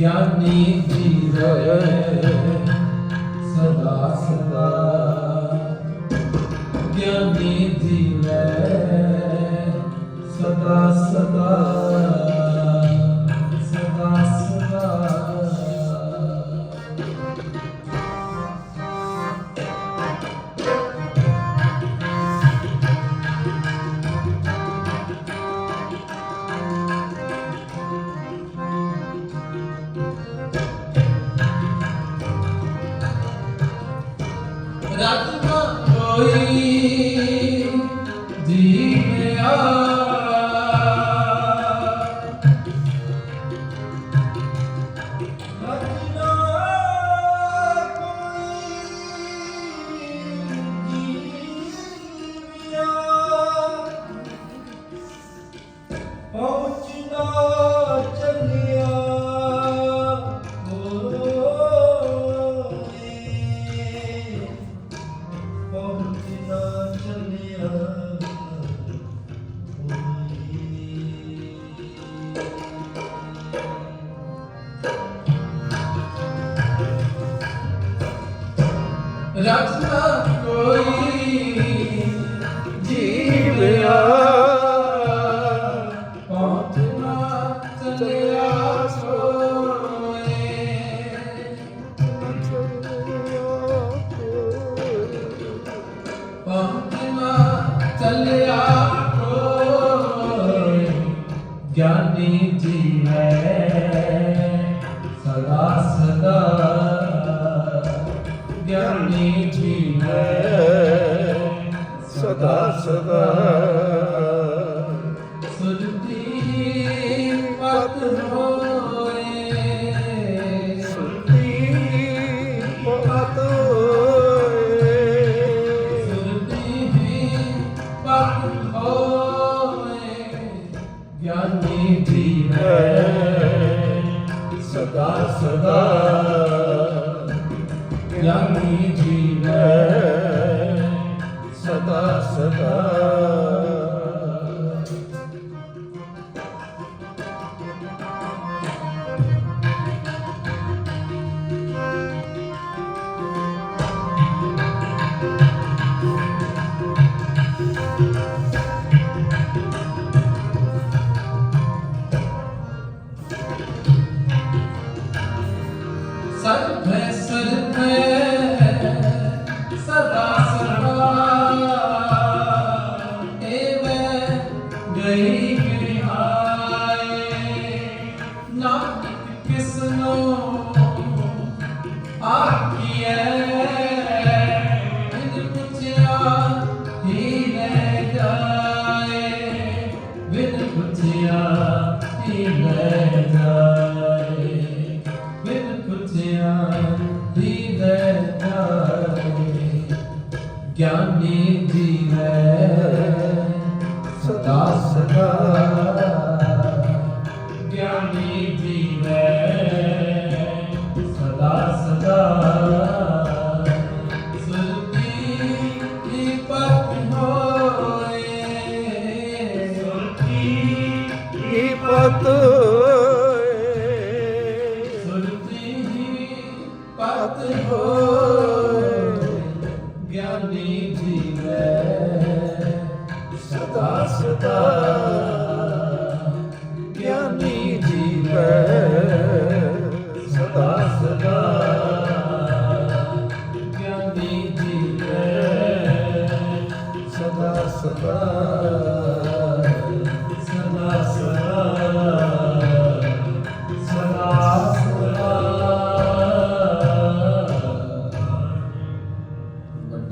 ਗਿਆਨੀ ਜੀਵੈ ਸਦਾ ਸਦਾ। ਗਿਆਨੀ ਜੀਵੈ ਰਤਨਾ ਕੋਈ ਰਚਨਾ ਕੋਈ ਜੀਵਿਆ ਪਹੁੰਚਣਾ ਚੱਲਿਆ ਸੋਏ ਪਹੁੰਚਣਾ ਚੱਲਿਆ ਕੋਈ ਗਿਆਨੀ ਜੀ ਹੈ ਗਿਆਨੀ ਜੀ ਹੈ ਸਦਾ ਸਦਾ। ਸੁਰਤੀ ਪਤ ਹੋਏ। ਸੁਰਤੀ ਪਤ ਸੁਰਤੀ ਪਤ ਹੋਏ। ਗਿਆਨੀ ਜੀ ਹੈ ਸਦਾ ਸਦਾ। ਗਿਆਨੀ ਜੀ ਹੈ ਸਦਾ ਸਦਾ ਸਰਬੈ ਸਰਬੈ ਗਈ ਵਿਹਾਏ ਨਾਨਕ ਕਿਸਨੋ ਆਖੀਐ ਬਿਨ ਪੁੱਛਿਆ ਹੀ ਲੈ ਜਾਏ ਬਿਨ ਪੁੱਛਿਆ ਹੀ ਲੈ ਜਾਏ ਬਿਨ ਪੁੱਛਿਆ ਹੀ ਲੈ ਜਾਏ ਗਿਆਨੀ ਜੀਵੈ ਸਦਾ ਸਦਾ ਗਿਆਨੀ ਜੀਵੈ ਸਦਾ ਸਦਾ ਸੁਰਤੀ ਕੀ ਪਤ ਹੋਏ ਸੁਰਤੀ ਕੀ ਪਤ ਸੁਰਤੀ ਪਤ ਹੋਏ, ਗਿਆਨੀ ਸਦਾ ਸਦਾ ਗਿਆਨੀ ਜੀਵੈ ਸਦਾ ਸਦਾ ਗਿਆਨੀ ਜੀਵੈ ਸਦਾ ਸਦਾ